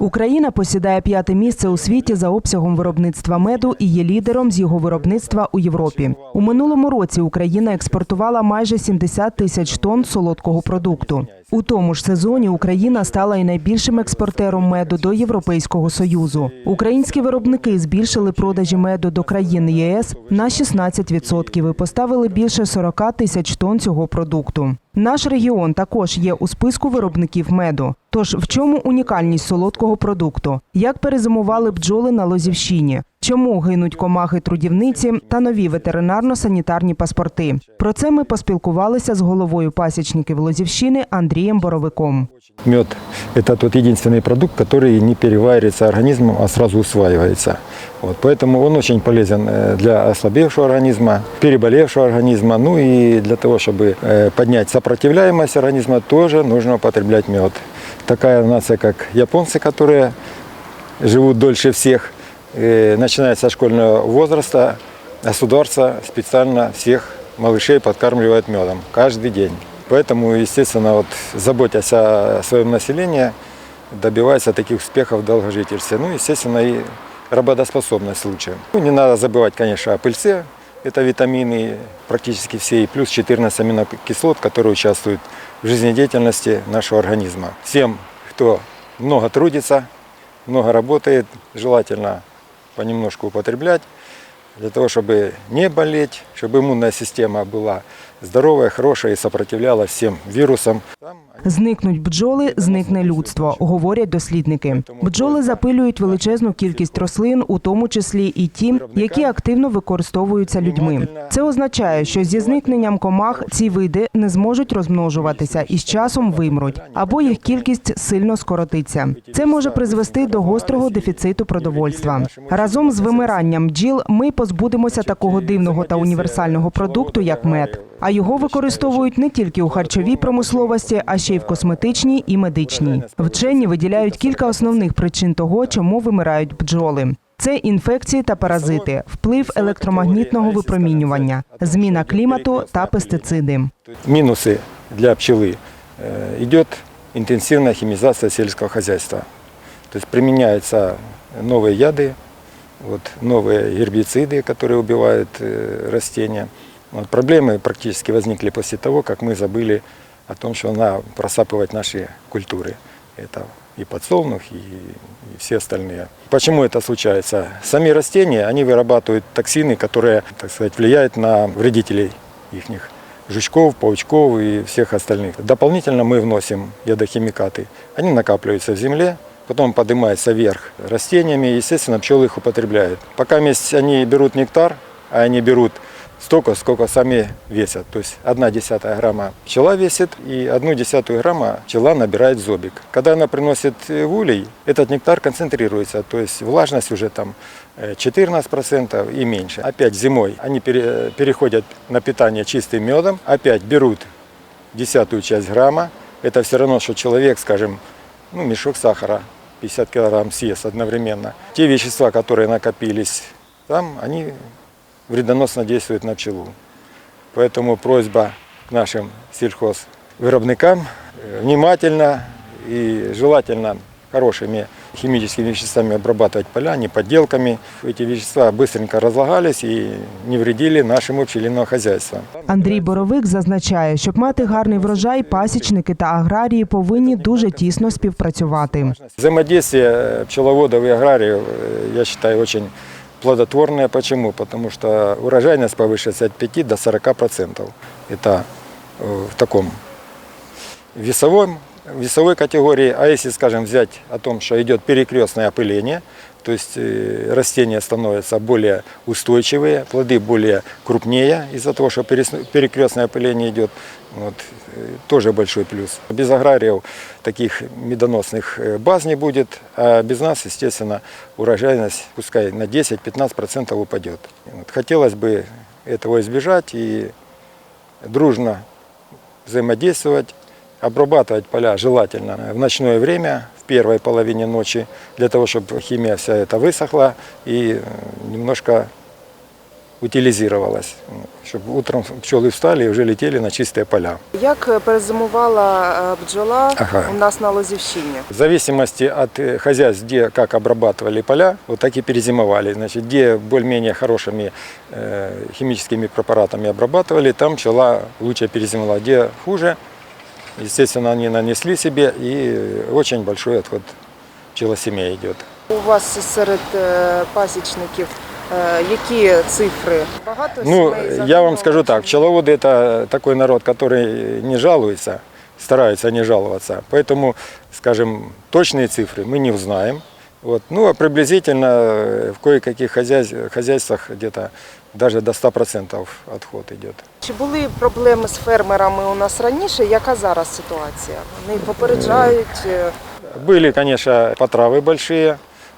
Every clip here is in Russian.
Україна посідає п'яте місце у світі за обсягом виробництва меду і є лідером з його виробництва у Європі. У минулому році Україна експортувала майже 70 тисяч тонн солодкого продукту. У тому ж сезоні Україна стала і найбільшим експортером меду до Європейського союзу. Українські виробники збільшили продажі меду до країн ЄС на 16% і поставили більше 40 тисяч тонн цього продукту. Наш регіон також є у списку виробників меду. Тож в чому унікальність солодкого продукту? Як перезимували бджоли на Лозівщині? Чому гинуть комахи трудівниці та нові ветеринарно-санітарні паспорти? Про це ми поспілкувалися з головою пасічників Лозівщини Андрієм Боровиком. Мед – это тот единственный продукт, который не переваривается организмом, а сразу усваивается. Вот, поэтому он очень полезен э, для ослабевшего организма, переболевшего организма. Ну и для того, чтобы э, поднять сопротивляемость организма, тоже нужно употреблять мед. Такая нация, как японцы, которые живут дольше всех, Э, начиная со школьного возраста, государство специально всех малышей подкармливает медом каждый день. Поэтому, естественно, вот, заботясь о своем населении, добивается таких успехов в долгожительстве. Ну, естественно, и работоспособность лучше. Ну, не надо забывать, конечно, о пыльце. Это витамины практически все, и плюс 14 аминокислот, которые участвуют в жизнедеятельности нашего организма. Всем, кто много трудится, много работает, желательно понемножку употреблять, для того, чтобы не болеть, чтобы иммунная система была здоровая, хорошая и сопротивляла всем вирусам. Зникнуть бджоли, зникне людство, говорять дослідники. Бджоли запилюють величезну кількість рослин, у тому числі і ті, які активно використовуються людьми. Це означає, що зі зникненням комах ці види не зможуть розмножуватися і з часом вимруть, або їх кількість сильно скоротиться. Це може призвести до гострого дефіциту продовольства. Разом з вимиранням бджіл ми позбудемося такого дивного та універсального продукту, як мед А його використовують не тільки у харчовій промисловості, а ще й в косметичній і медичній. Вчені виділяють кілька основних причин того, чому вимирають бджоли. Це інфекції та паразити, вплив електромагнітного випромінювання, зміна клімату та пестициди. Минусы для пчелы. Э, Идет интенсивная химизация сельского хозяйства. То есть применяются новые яды, вот, новые гербициды, которые Проблемы практически возникли после того, как мы забыли о том, что надо просапывать наши культуры. Это и подсолнух, и, и все остальные. Почему это случается? Сами растения, они вырабатывают токсины, которые, так сказать, влияют на вредителей их жучков, паучков и всех остальных. Дополнительно мы вносим ядохимикаты. Они накапливаются в земле, потом поднимаются вверх растениями, и, естественно, пчелы их употребляют. Пока они берут нектар, а они берут столько, сколько сами весят. То есть одна десятая грамма пчела весит, и одну десятую грамма пчела набирает зобик. Когда она приносит э, в улей, этот нектар концентрируется, то есть влажность уже там э, 14% и меньше. Опять зимой они пере- переходят на питание чистым медом, опять берут десятую часть грамма. Это все равно, что человек, скажем, ну, мешок сахара 50 килограмм съест одновременно. Те вещества, которые накопились там, они вредоносно действуют на пчелу. Поэтому просьба к нашим сельхозвиробникам э, внимательно и желательно хорошими химическими веществами обрабатывать поля, не подделками. Эти вещества быстренько разлагались и не вредили нашему пчелиного хозяйству. Андрій Боровик зазначає, щоб мати гарний врожай, пасічники та аграрії повинні дуже тісно співпрацювати. Взаимодействие э, пчеловодов и аграриев, э, я считаю, очень плодотворное. Почему? Потому что урожайность повышается от 5 до 40 процентов. Это э, в таком весовом, весовой категории. А если, скажем, взять о том, что идет перекрестное опыление, то есть э, растения становятся более устойчивые, плоды более крупнее из-за того, что перекрестное опыление идет. Вот, э, тоже большой плюс. Без аграриев таких медоносных э, баз не будет, а без нас, естественно, урожайность пускай на 10-15% упадет. Вот, хотелось бы этого избежать и дружно взаимодействовать, обрабатывать поля желательно в ночное время, в первой половине ночи, для того, чтобы химия вся эта высохла и э, немножко утилизировалась, чтобы утром пчелы встали и уже летели на чистые поля. Як перезимувала бджола Ага. у нас на Лозівщині? В зависимости от э, хозяйств, где как обрабатывали поля, вот так и перезимовали. Значит, где более-менее хорошими э, химическими препаратами обрабатывали, там пчела лучше перезимовала. Где хуже, естественно, они нанесли себе, и очень большой отход пчелосемей идет. У вас серед е, пасічників е, які цифри? Багато Ну, сімей я загинуло вам скажу так, чи- пчеловоды это такой народ, который не жалуется, старается не жаловаться. Поэтому, скажем, точные цифры мы не узнаем. Вот. Ну, а приблизительно э, в кое-каких хозяйств, хозяйствах где-то даже до 100% отход идет. Чи були проблеми з фермерами у нас раніше? Яка зараз ситуація? Вони попереджають. е, Были, конечно, потравы большие.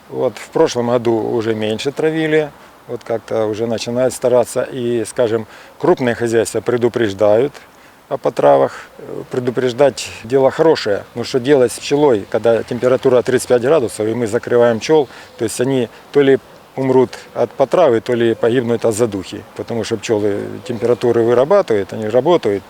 Вот в прошлом году уже меньше травили. Вот как-то уже начинают стараться. И, скажем, крупные хозяйства предупреждают о потравах. Э, Предупреждать дело хорошее. Но что делать с пчелой, когда температура 35 градусов, и мы закрываем пчел, то есть они то ли умрут от потравы, то ли погибнут от задухи. Потому что пчелы температуры вырабатывают, они работают.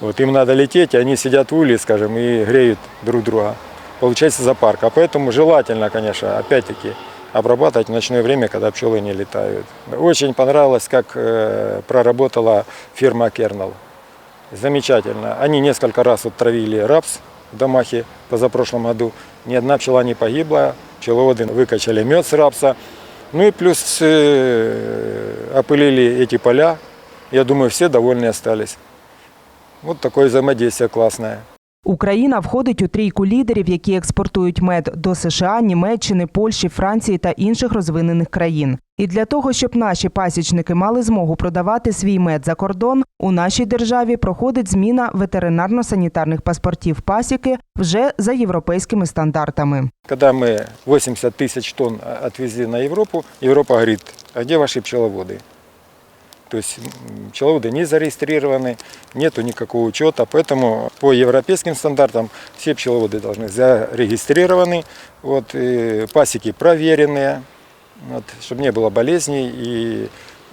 Вот, им надо лететь, и они сидят в улье, скажем, и греют друг друга. Получается запарка. Поэтому желательно, конечно, опять-таки, обрабатывать в ночное время, когда пчелы не летают. Очень понравилось, как э, проработала фирма Кернел. Замечательно. Они несколько раз вот травили рапс в Дамахе позапрошлом году. Ни одна пчела не погибла. Пчеловоды выкачали мед с рапса. Ну и плюс э, опылили эти поля. Я думаю, все довольны остались. Вот такое взаимодействие классное. Україна входить у трійку лідерів, які експортують мед до США, Німеччини, Польщі, Франції та інших розвинених країн. І для того, щоб наші пасічники мали змогу продавати свій мед за кордон, у нашій державі проходить зміна ветеринарно-санітарних паспортів пасіки вже за європейськими стандартами. Когда мы 80 тысяч тонн отвезли на Европу, Европа говорит, а где ваши пчеловоды? То есть пчеловоды не зарегистрированы, нету никакого учета, поэтому по европейским стандартам все пчеловоды должны зарегистрированы, вот, пасеки проверенные, вот, чтобы не было болезней и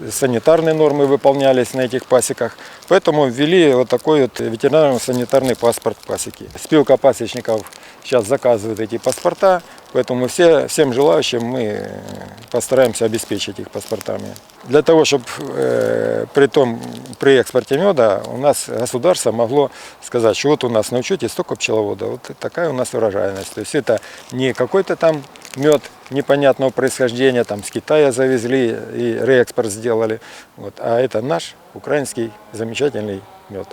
санитарные нормы выполнялись на этих пасеках. Поэтому ввели вот такой вот ветеринарно-санитарный паспорт пасеки. Спилка пасечников сейчас заказывает эти паспорта, поэтому все, всем желающим мы постараемся обеспечить их паспортами. Для того, чтобы при том, при экспорте меда у нас государство могло сказать, что вот у нас на учете столько пчеловодов, вот такая у нас урожайность. То есть это не какой-то там мед непонятного происхождения, там с Китая завезли и реэкспорт сделали, вот, а это наш украинский замечательный мед.